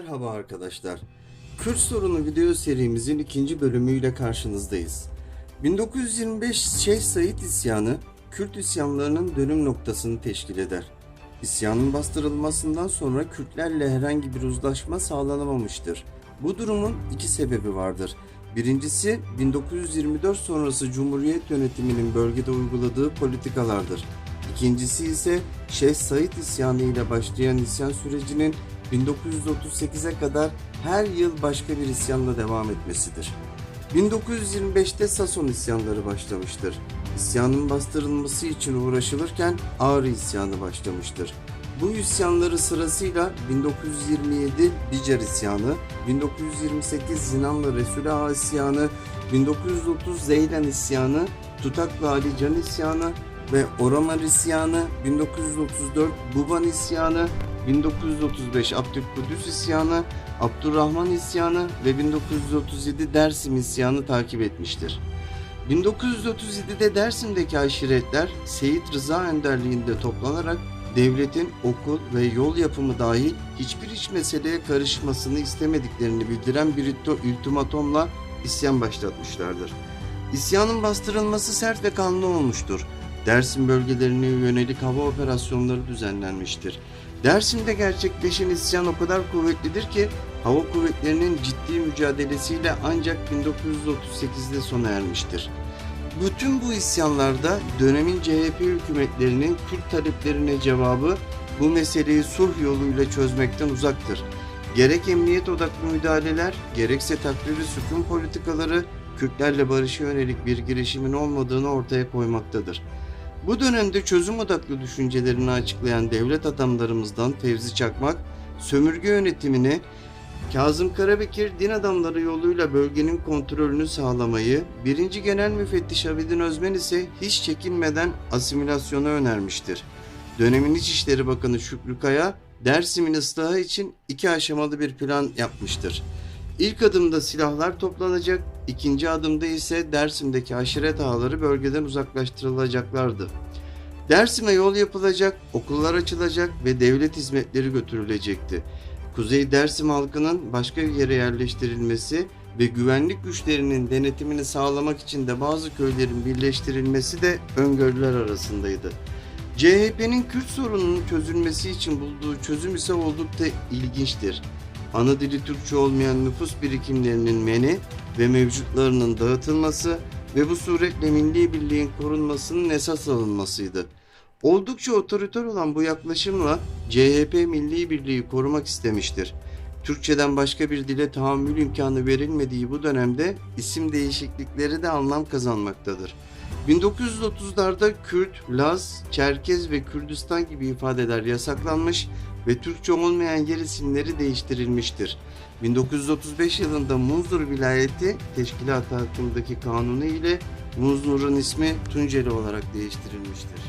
Merhaba arkadaşlar. Kürt sorunu video serimizin ikinci bölümüyle karşınızdayız. 1925 Şeyh Said isyanı Kürt isyanlarının dönüm noktasını teşkil eder. İsyanın bastırılmasından sonra Kürtlerle herhangi bir uzlaşma sağlanamamıştır. Bu durumun iki sebebi vardır. Birincisi 1924 sonrası Cumhuriyet yönetiminin bölgede uyguladığı politikalardır. İkincisi ise Şeyh Said isyanı ile başlayan isyan sürecinin 1938'e kadar her yıl başka bir isyanla devam etmesidir. 1925'te Sason isyanları başlamıştır. İsyanın bastırılması için uğraşılırken Ağrı isyanı başlamıştır. Bu isyanları sırasıyla 1927 Bicer isyanı, 1928 Zinanlı Resul Ağa isyanı, 1930 Zeylan isyanı, Tutaklı Ali Can isyanı ve Oramar isyanı, 1934 Buban isyanı, 1935 Abdülkudüs isyanı, Abdurrahman isyanı ve 1937 Dersim isyanı takip etmiştir. 1937'de Dersim'deki aşiretler Seyit Rıza önderliğinde toplanarak devletin okul ve yol yapımı dahil hiçbir iç meseleye karışmasını istemediklerini bildiren bir ulti- ultimatomla isyan başlatmışlardır. İsyanın bastırılması sert ve kanlı olmuştur. Dersim bölgelerine yönelik hava operasyonları düzenlenmiştir. Dersim'de gerçekleşen isyan o kadar kuvvetlidir ki hava kuvvetlerinin ciddi mücadelesiyle ancak 1938'de sona ermiştir. Bütün bu isyanlarda dönemin CHP hükümetlerinin Kürt taleplerine cevabı bu meseleyi sulh yoluyla çözmekten uzaktır. Gerek emniyet odaklı müdahaleler, gerekse takdiri sükun politikaları Kürtlerle barışa yönelik bir girişimin olmadığını ortaya koymaktadır. Bu dönemde çözüm odaklı düşüncelerini açıklayan devlet adamlarımızdan Fevzi Çakmak, sömürge yönetimini Kazım Karabekir din adamları yoluyla bölgenin kontrolünü sağlamayı, 1. Genel Müfettiş Abidin Özmen ise hiç çekinmeden asimilasyonu önermiştir. Dönemin İçişleri Bakanı Şükrü Kaya, Dersim'in ıslahı için iki aşamalı bir plan yapmıştır. İlk adımda silahlar toplanacak, ikinci adımda ise Dersim'deki aşiret ağları bölgeden uzaklaştırılacaklardı. Dersim'e yol yapılacak, okullar açılacak ve devlet hizmetleri götürülecekti. Kuzey Dersim halkının başka bir yere yerleştirilmesi ve güvenlik güçlerinin denetimini sağlamak için de bazı köylerin birleştirilmesi de öngörüler arasındaydı. CHP'nin Kürt sorununun çözülmesi için bulduğu çözüm ise oldukça ilginçtir. Ana dili Türkçe olmayan nüfus birikimlerinin meni ve mevcutlarının dağıtılması ve bu suretle milli birliğin korunmasının esas alınmasıydı. Oldukça otoriter olan bu yaklaşımla CHP milli birliği korumak istemiştir. Türkçeden başka bir dile tahammül imkanı verilmediği bu dönemde isim değişiklikleri de anlam kazanmaktadır. 1930'larda Kürt, Laz, Çerkez ve Kürdistan gibi ifadeler yasaklanmış ve Türkçe olmayan yer isimleri değiştirilmiştir. 1935 yılında Muzdur vilayeti teşkilatı hakkındaki kanunu ile Muznur'un ismi Tunceli olarak değiştirilmiştir.